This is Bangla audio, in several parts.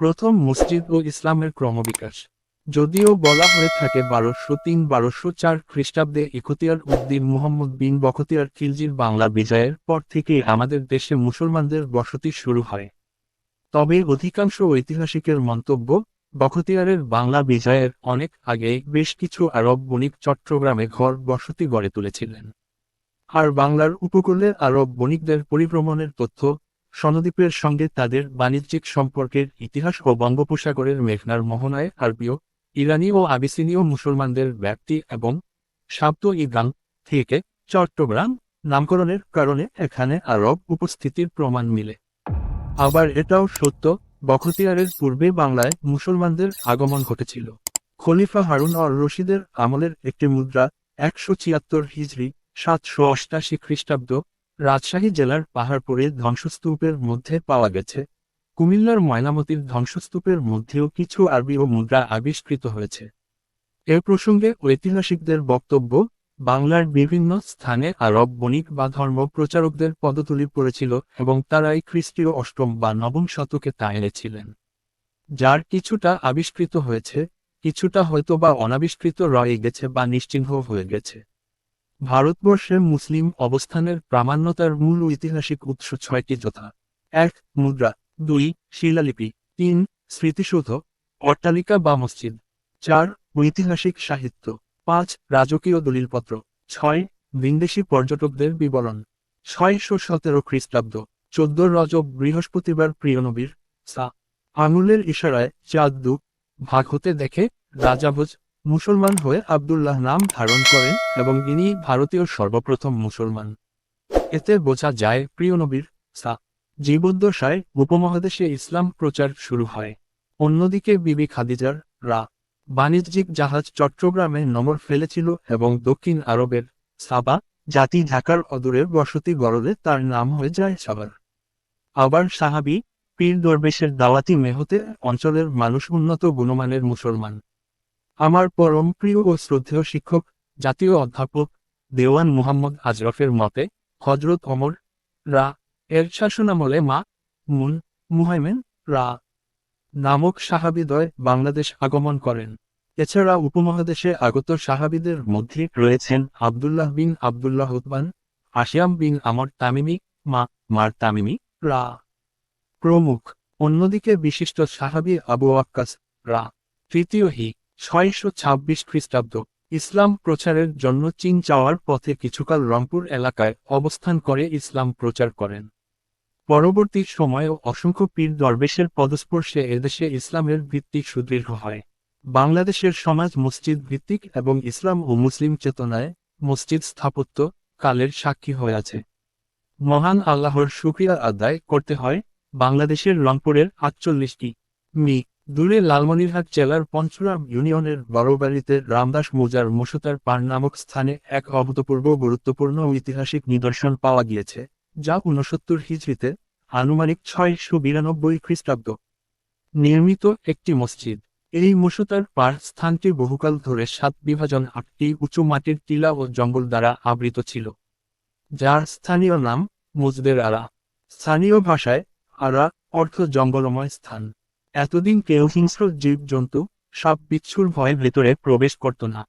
প্রথম মসজিদ ও ইসলামের ক্রমবিকাশ। যদিও বলা হয়ে থাকে বারোশো তিন, বারোশো চার খ্রিস্টাব্দে ইখতিয়ার উদ্দিন মুহাম্মদ বিন বখতিয়ার খিলজির বাংলা বিজয়ের পর থেকে আমাদের দেশে মুসলমানদের বসতি শুরু হয়। তবে অধিকাংশ ঐতিহাসিকের মন্তব্য, বখতিয়ারের বাংলা বিজয়ের অনেক আগে বেশ কিছু আরব বণিক চট্টগ্রামে ঘর বসতি গড়ে তুলেছিলেন। আর বাংলার উপকূলে আরব বণিকদের পরিভ্রমণের তথ্য সনদ্বীপের সঙ্গে তাদের বাণিজ্যিক সম্পর্কের ইতিহাস ও বঙ্গোপসাগরের মেঘনার মোহনায় আরবীয় ইরানি ও আবিসিনীয় মুসলমানদের ব্যক্তি এবং শাব্দ ইগান থেকে চট্টগ্রাম নামকরণের কারণে এখানে আরব উপস্থিতির প্রমাণ মিলে। আবার এটাও সত্য, বখতিয়ারের পূর্বে বাংলায় মুসলমানদের আগমন ঘটেছিল। খলিফা হারুন অর রশিদের আমলের একটি মুদ্রা একশো ছিয়াত্তর হিজড়ি সাতশো অষ্টাশি খ্রিস্টাব্দ রাজশাহী জেলার পাহাড়পুরের ধ্বংসস্তূপের মধ্যে পাওয়া গেছে। কুমিল্লার ময়নামতির ধ্বংসস্তূপের মধ্যেও কিছু আরবি ও মুদ্রা আবিষ্কৃত হয়েছে। এ প্রসঙ্গে ঐতিহাসিকদের বক্তব্য, বাংলার বিভিন্ন স্থানে আরব বণিক বা ধর্ম প্রচারকদের পদতুলি পড়েছিল এবং তারাই খ্রিস্টীয় অষ্টম বা নবম শতকে তা এনেছিলেন। যার কিছুটা আবিষ্কৃত হয়েছে, কিছুটা হয়তো বা অনাবিষ্কৃত রয়ে গেছে বা নিশ্চিহ্ন হয়ে গেছে। ভারতবর্ষে মুসলিম অবস্থানের প্রামাণ্যতার মূল ঐতিহাসিক উৎস ছয়টি যথা। এক, মুদ্রা। দুই, শিলালিপি। তিন, স্মৃতিসৌধ। অট্টালিকা বা মসজিদ। চার, ঐতিহাসিক সাহিত্য। পাঁচ, রাজকীয় দলিলপত্র। ছয়, বিন্দেশি পর্যটকদের বিবরণ। ছয়শো সতেরো খ্রিস্টাব্দ। চোদ্দ, রজব বৃহস্পতিবার প্রিয়নবীর সা। আঙুলের ইশারায় চাঁদ দু ভাগ হতে দেখে রাজাভোজ মুসলমান হয়ে আবদুল্লাহ নাম ধারণ করেন এবং ইনি ভারতীয় সর্বপ্রথম মুসলমান। এতে বোঝা যায়, প্রিয় নবীর সা জীবদ্দশায় উপমহাদেশে ইসলাম প্রচার শুরু হয়। অন্যদিকে বিবি খাদিজার রা বাণিজ্যিক জাহাজ চট্টগ্রামে নমর ফেলেছিল এবং দক্ষিণ আরবের সাবা জাতি ঢাকার অদূরের বসতি গড়লে তার নাম হয়ে যায় সাবার। আবার সাহাবি, পীর দরবেশের দাওয়াতি মেহতে অঞ্চলের মানুষ উন্নত গুণমানের মুসলমান। আমার পরম প্রিয় ও শ্রদ্ধেয় শিক্ষক, জাতীয় অধ্যাপক, দেওয়ান মুহাম্মদ আজরফের মতে হজরত অমর রা এর শাসনামলে মা মুন মুহাইমেন রা নামক সাহাবিদয় বাংলাদেশ আগমন করেন। এছাড়া উপমহাদেশে আগত সাহাবিদের মধ্যে রয়েছেন আবদুল্লাহ বিন আবদুল্লাহ উতবান আশিয়াম বিন আমর তামিমি, মা মার তামিমি রা প্রমুখ। অন্যদিকে বিশিষ্ট সাহাবি আবু আক্কাস রা তৃতীয় হি ছয়শো ছাব্বিশ খ্রিস্টাব্দ, ইসলাম প্রচারের জন্য চীন যাওয়ার পথে কিছুকাল রংপুর এলাকায় অবস্থান করে ইসলাম প্রচার করেন। পরবর্তী সময়েও অসংখ্য পীর দরবেশের পদস্পর্শে এদেশে ইসলামের ভিত্তি সুদৃঢ় হয়। বাংলাদেশের সমাজ মসজিদ ভিত্তিক এবং ইসলাম ও মুসলিম চেতনায় মসজিদ স্থাপত্য কালের সাক্ষী হয়ে আছে। মহান আল্লাহর শুক্রিয়া আদায় করতে হয় বাংলাদেশের রংপুরের আটচল্লিশটি মি দূরে লালমনিরহাট জেলার পঞ্চরাম ইউনিয়নের বড়বাড়িতে রামদাস মৌজার মশুতার পার নামক স্থানে এক অভূতপূর্ব গুরুত্বপূর্ণ ঐতিহাসিক নিদর্শন পাওয়া গিয়েছে, যা ঊনসত্তর হিজড়িতে আনুমানিক ছয়শো বিরানব্বই খ্রিস্টাব্দ। নির্মিত একটি মসজিদ। এই মশুতার পার স্থানটি বহুকাল ধরে সাত বিভাজন আটটি উঁচু মাটির টিলা ও জঙ্গল দ্বারা আবৃত ছিল, যার স্থানীয় নাম মুজদের আরা। স্থানীয় ভাষায়, আরা অর্থ জঙ্গলময় স্থান। এতদিন কেউ হিংস্র জীবজন্তু সাপ বিচ্ছুর ভয়ে ভেতরে প্রবেশ করত না।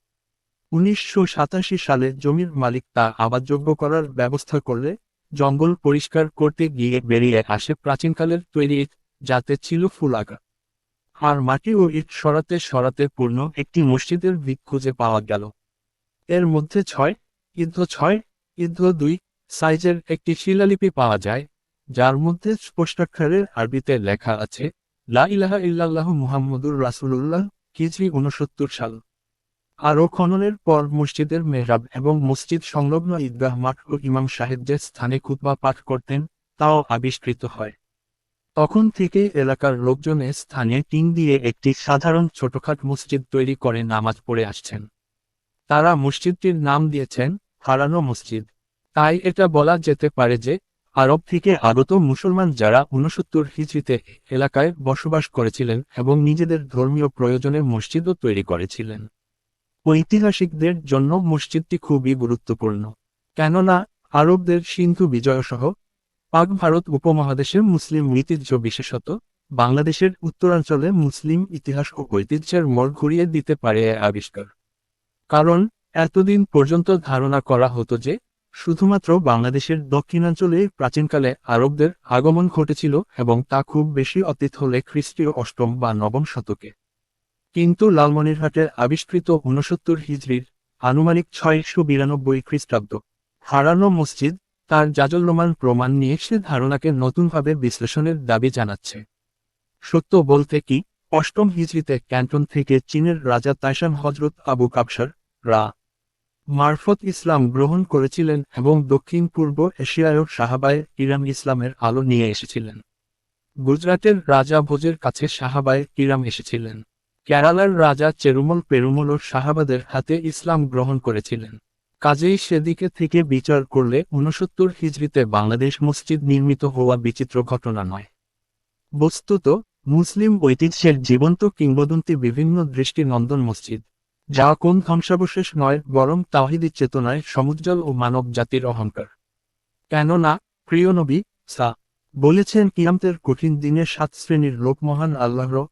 উনিশশো সাতাশি সালে জমির মালিক তা আবাদযোগ্য করার ব্যবস্থা করলে জঙ্গল পরিষ্কার করতে গিয়ে বেরিয়ে আসে প্রাচীনকালের তৈরি ইট, যাতে ছিল ফুলাগা আর মাটি ও ইট সরাতে সরাতে পূর্ণ একটি মসজিদের ভিত খুঁজে পাওয়া গেল। এর মধ্যে ছয়, ইদ্ধ ছয়, ইদ্ধ দুই সাইজের একটি শিলালিপি পাওয়া যায়, যার মধ্যে স্পষ্টাক্ষরে আরবিতে লেখা আছে লা ইলাহা ইল্লাল্লাহু মুহাম্মদুর রাসূলুল্লাহ হিজরি উনসত্তর সাল। আরও খননের পর মসজিদের মেহরাব এবং মসজিদ সংলগ্ন ঈদগাহ মাঠ ও ইমাম সাহেব যে স্থানে খুতবা পাঠ করতেন, তাও আবিষ্কৃত হয়। তখন থেকে এলাকার লোকজনে স্থানে টিন দিয়ে একটি সাধারণ ছোটখাট মসজিদ তৈরি করে নামাজ পড়ে আসছেন। তারা মসজিদটির নাম দিয়েছেন, হারানো মসজিদ। তাই এটা বলা যেতে পারে যে আরব থেকে আগত মুসলমান যারা ঊনসত্তর হিজড়িতে এলাকায় বসবাস করেছিলেন এবং নিজেদের ধর্মীয় প্রয়োজনে মসজিদও তৈরি করেছিলেন। ঐতিহাসিকদের জন্য মসজিদটি খুবই গুরুত্বপূর্ণ। কেননা, আরবদের সিন্ধু বিজয়সহ পাক ভারত উপমহাদেশের মুসলিম ঐতিহ্য বিশেষত বাংলাদেশের উত্তরাঞ্চলে মুসলিম ইতিহাস ও ঐতিহ্যের মোড় ঘুরিয়ে দিতে পারে আবিষ্কার। কারণ, এতদিন পর্যন্ত ধারণা করা হতো যে শুধুমাত্র বাংলাদেশের দক্ষিণাঞ্চলে প্রাচীনকালে আরবদের আগমন ঘটেছিল এবং তা খুব বেশি অতীত হলে খ্রিস্টীয় অষ্টম বা নবম শতকে। কিন্তু লালমনিরহাটে আবিষ্কৃত ঊনসত্তর হিজড়ির আনুমানিক ছয়শো বিরানব্বই খ্রিস্টাব্দ হারানো মসজিদ তার জাজল্যমান প্রমাণ নিয়ে সে ধারণাকে নতুনভাবে বিশ্লেষণের দাবি জানাচ্ছে। সত্য বলতে কি, অষ্টম হিজড়িতে ক্যান্টন থেকে চীনের রাজা তাইশান হজরত আবু কাবসার রা মারফত ইসলাম গ্রহণ করেছিলেন এবং দক্ষিণ পূর্ব এশিয়ায় সাহাবায় ইরাম ইসলামের আলো নিয়ে এসেছিলেন। গুজরাটের রাজা ভোজের কাছে সাহাবায় ইরাম এসেছিলেন। কেরালার রাজা চেরুমল পেরুমলও সাহাবাদের হাতে ইসলাম গ্রহণ করেছিলেন। কাজেই সেদিকে থেকে বিচার করলে ঊনসত্তর হিজড়িতে বাংলাদেশ মসজিদ নির্মিত হওয়া বিচিত্র ঘটনা নয়। বস্তুত, মুসলিম ঐতিহ্যের জীবন্ত কিংবদন্তি বিভিন্ন দৃষ্টিনন্দন মসজিদ। যা কোন ধ্বংসাবশেষ নয়, বরং তাহিদি চেতনায় সমুজ্জ্বল ও মানব জাতির অহংকার। কেননা, প্রিয় নবী, সা, বলেছেন কিয়ামতের কঠিন দিনে সাত শ্রেণির লোক মহান আল্লাহর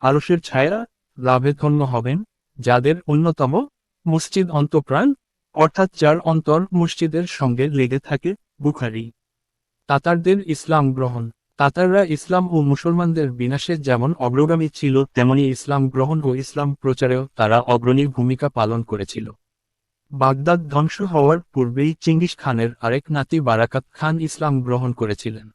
আরসের ছায়া লাভে ধন্য হবেন, যাদের অন্যতম মসজিদ অন্তপ্রাণ, অর্থাৎ যার অন্তর মসজিদের সঙ্গে লেগে থাকে বুখারি। তাতারদের ইসলাম গ্রহণ। তাতাররা ইসলাম ও মুসলমানদের বিনাশে যেমন অগ্রগামী ছিল, তেমনি ইসলাম গ্রহণ ও ইসলাম প্রচারেও তারা অগ্রণী ভূমিকা পালন করেছিল। বাগদাদ ধ্বংস হওয়ার পূর্বেই চিঙ্গিস খানের আরেক নাতি বারাকাত খান ইসলাম গ্রহণ করেছিলেন।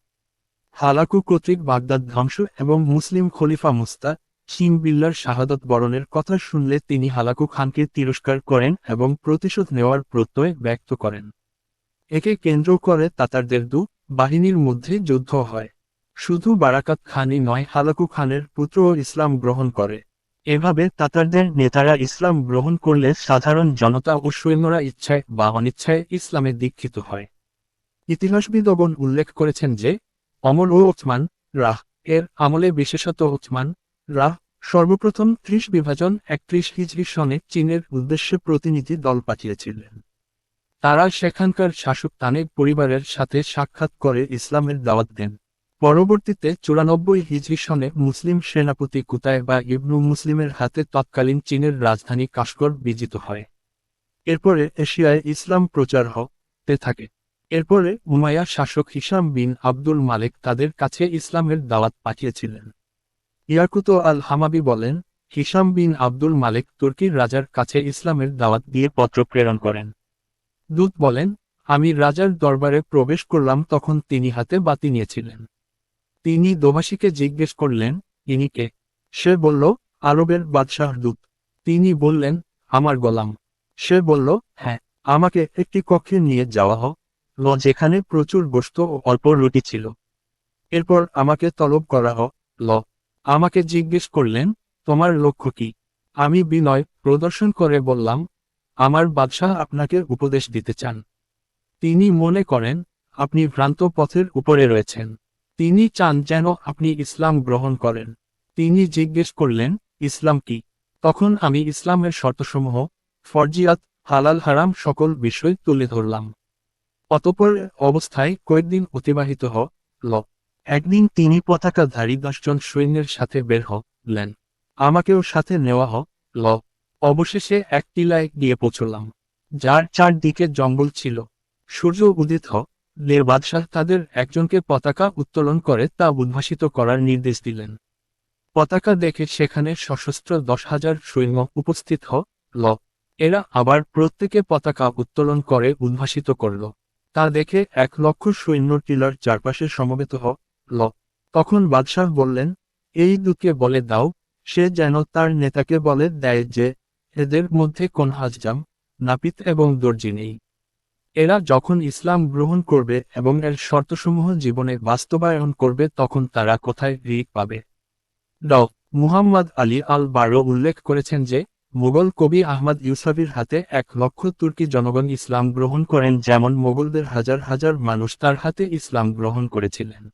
হালাকু কর্তৃক বাগদাদ ধ্বংস এবং মুসলিম খলিফা মুস্তা শিম বিল্লার শাহাদত বরণের কথা শুনলে তিনি হালাকু খানকে তিরস্কার করেন এবং প্রতিশোধ নেওয়ার প্রত্যয় ব্যক্ত করেন। একে কেন্দ্র করে তাতারদের দু বাহিনীর মধ্যে যুদ্ধ হয়। শুধু বারাকাত খানই নয়, হালাকু খানের পুত্রও ইসলাম গ্রহণ করে। এভাবে তাতারদের নেতারা ইসলাম গ্রহণ করলে সাধারণ জনতা ও সৈন্যরা ইচ্ছায় বা অনিচ্ছায় ইসলামে দীক্ষিত হয়। ইতিহাসবিদগণ উল্লেখ করেছেন যে, অমর ও ওসমান রাহ এর আমলে বিশেষত ওসমান রাহ সর্বপ্রথম ত্রিশ বিভাজন একত্রিশ হিজরি সনে চীনের উদ্দেশ্যে প্রতিনিধি দল পাঠিয়েছিলেন। তারা সেখানকার শাসক তানেক পরিবারের সাথে সাক্ষাৎ করে ইসলামের দাওয়াত দেন। পরবর্তীতে চুরানব্বই হিজরি সনে মুসলিম সেনাপতি কুতায় বা ইবনু মুসলিমের হাতে তৎকালীন চীনের রাজধানী কাশগড় বিজিত হয়। এরপরে এশিয়ায় ইসলাম প্রচার হতে থাকে। এরপরে উমাইয়া শাসক হিসাম বিন আব্দুল মালিক তাদের কাছে ইসলামের দাওয়াত পাঠিয়েছিলেন। ইয়াকুত আল হামাবি বলেন হিসাম বিন আব্দুল মালিক তুর্কির রাজার কাছে ইসলামের দাওয়াত দিয়ে পত্র প্রেরণ করেন। দূত বলেন, আমি রাজার দরবারে প্রবেশ করলাম তখন তিনি হাতে বাতি নিয়েছিলেন। তিনি দোভাষীকে জিজ্ঞেস করলেন, ইনি কে? সে বলল, আরবের বাদশাহ দূত। তিনি বললেন, আমার গোলাম। সে বলল হ্যাঁ আমাকে একটি কক্ষে নিয়ে যাওয়া হোক। ল যেখানে প্রচুর গোস্ত ও অল্প রুটি ছিল। এরপর আমাকে তলব করা হোক, ল। আমাকে জিজ্ঞেস করলেন, তোমার লক্ষ্য কি? আমি বিনয় প্রদর্শন করে বললাম, আমার বাদশাহ আপনাকে উপদেশ দিতে চান। তিনি মনে করেন, আপনি ভ্রান্ত পথের উপরে রয়েছেন। তিনি চান যেন আপনি ইসলাম গ্রহণ করেন। তিনি জিজ্ঞেস করলেন, ইসলাম কি? তখন আমি ইসলামের শর্তসমূহ, ফরজিয়াত, হালাল, হারাম সকল বিষয় তুলে ধরলাম। অতপর অবস্থায় কয়েকদিন অতিবাহিত হ, ল। একদিন তিনি পতাকাধারী দশজন সৈন্যের সাথে বের হলেন। আমাকেও সাথে নেওয়া হ, ল। অবশেষে এক টিলায় গিয়ে পৌঁছলাম, যার চারদিকে জঙ্গল ছিল। সূর্য উদিত হলে বাদশাহ তাদের একজনকে পতাকা উত্তোলন করে তা উদ্ভাসিত করার নির্দেশ দিলেন। পতাকা দেখে সেখানে সশস্ত্র দশ হাজার সৈন্য উপস্থিত হল এরা আবার প্রত্যেকে পতাকা উত্তোলন করে উদ্ভাসিত করল। তা দেখে এক লক্ষ সৈন্য টিলার চারপাশে সমবেত হল তখন বাদশাহ বললেন, এই দুকে বলে দাও, সে যেন তার নেতাকে বলে দেয় যে, এদের মধ্যে কোন হাজজাম, নাপিত এবং দর্জি নেই। এরা যখন ইসলাম গ্রহণ করবে এবং এর শর্তসমূহ জীবনে বাস্তবায়ন করবে তখন তারা কোথায় রিক পাবে? ড. মুহাম্মদ আলী আল বারো উল্লেখ করেছেন যে, মুঘল কবি আহমদ ইউসাফির হাতে এক লক্ষ তুর্কি জনগণ ইসলাম গ্রহণ করেন যেমন মোগলদের হাজার হাজার মানুষ তার হাতে ইসলাম গ্রহণ করেছিলেন।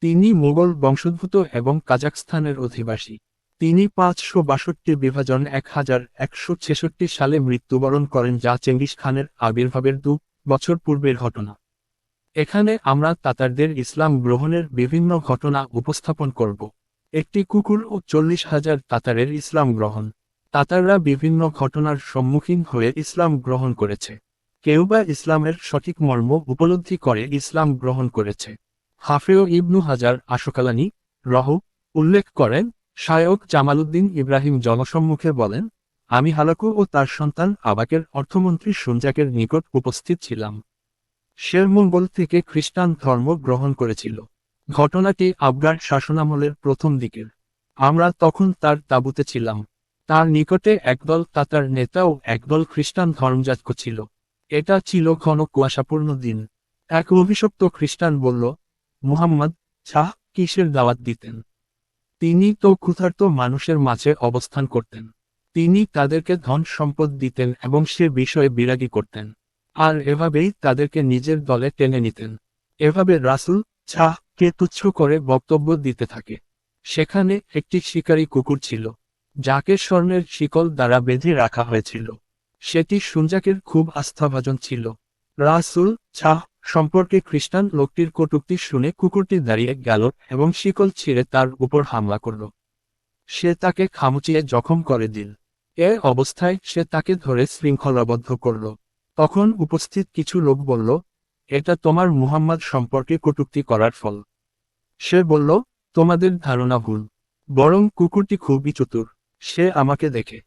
তিনি মোগল বংশোদ্ভূত এবং কাজাকস্তানের অধিবাসী। তিনি পাঁচশো বাষট্টি বিভাজন এক হাজার একশো ছেষট্টি সালে মৃত্যুবরণ করেন, যা চেঙ্গিস খানের আবির্ভাবের দু বছর পূর্বের ঘটনা। এখানে আমরা তাতারদের ইসলাম গ্রহণের বিভিন্ন ঘটনা উপস্থাপন করব। একটি কুকুর ও চল্লিশ হাজার তাতারের ইসলাম গ্রহণ। তাতাররা বিভিন্ন ঘটনার সম্মুখীন হয়ে ইসলাম গ্রহণ করেছে। কেউ বা ইসলামের সঠিক মর্ম উপলব্ধি করে ইসলাম গ্রহণ করেছে। হাফেও ইবনু হাজার আশোকালানি রহ উল্লেখ করেন শায়ক জামালউদ্দিন ইব্রাহিম জনসম্মুখে বলেন, আমি হালাকু ও তার সন্তান আবাকের অর্থমন্ত্রী সুনজাকের নিকট উপস্থিত ছিলাম। শেরমঙ্গল থেকে খ্রিস্টান ধর্ম গ্রহণ করেছিল। ঘটনাটি আফগান শাসনামলের প্রথম দিকের। আমরা তখন তার তাঁবুতে ছিলাম। তার নিকটে একদল তাতার নেতা ও একদল খ্রিস্টান ধর্মযাজক ছিল। এটা ছিল ঘন কুয়াশাপূর্ণ দিন। এক অভিশপ্ত খ্রিস্টান বলল, মুহাম্মদ, শাহ কিসের দাওয়াত দিতেন? তিনি তো ক্ষুধার্ত মানুষের মাঝে অবস্থান করতেন। তিনি তাদেরকে ধন সম্পদ দিতেন এবং সে বিষয়ে বিরাগী করতেন। আর এভাবেই তাদেরকে নিজের দলে টেনে নিতেন। এভাবে রাসুল কে তুচ্ছ করে বক্তব্য দিতে থাকে। সেখানে একটি শিকারী কুকুর ছিল, যাকে স্বর্ণের শিকল দ্বারা বেঁধে রাখা হয়েছিল। সেটি সুনজাকের খুব আস্থাভাজন ছিল। রাসুল ছাহ সম্পর্কে খ্রিস্টান লোকটির কটুক্তি শুনে কুকুরটি দাঁড়িয়ে গেল এবং শিকল ছিঁড়ে তার উপর হামলা করল। সে তাকে খামুচিয়ে জখম করে দিল। এ অবস্থায় সে তাকে ধরে শৃঙ্খলাবদ্ধ করল। তখন উপস্থিত কিছু লোক বলল, এটা তোমার মুহাম্মদ সম্পর্কে কটুক্তি করার ফল। সে বলল, তোমাদের ধারণা ভুল। বরং কুকুরটি খুবই চতুর। সে আমাকে দেখে।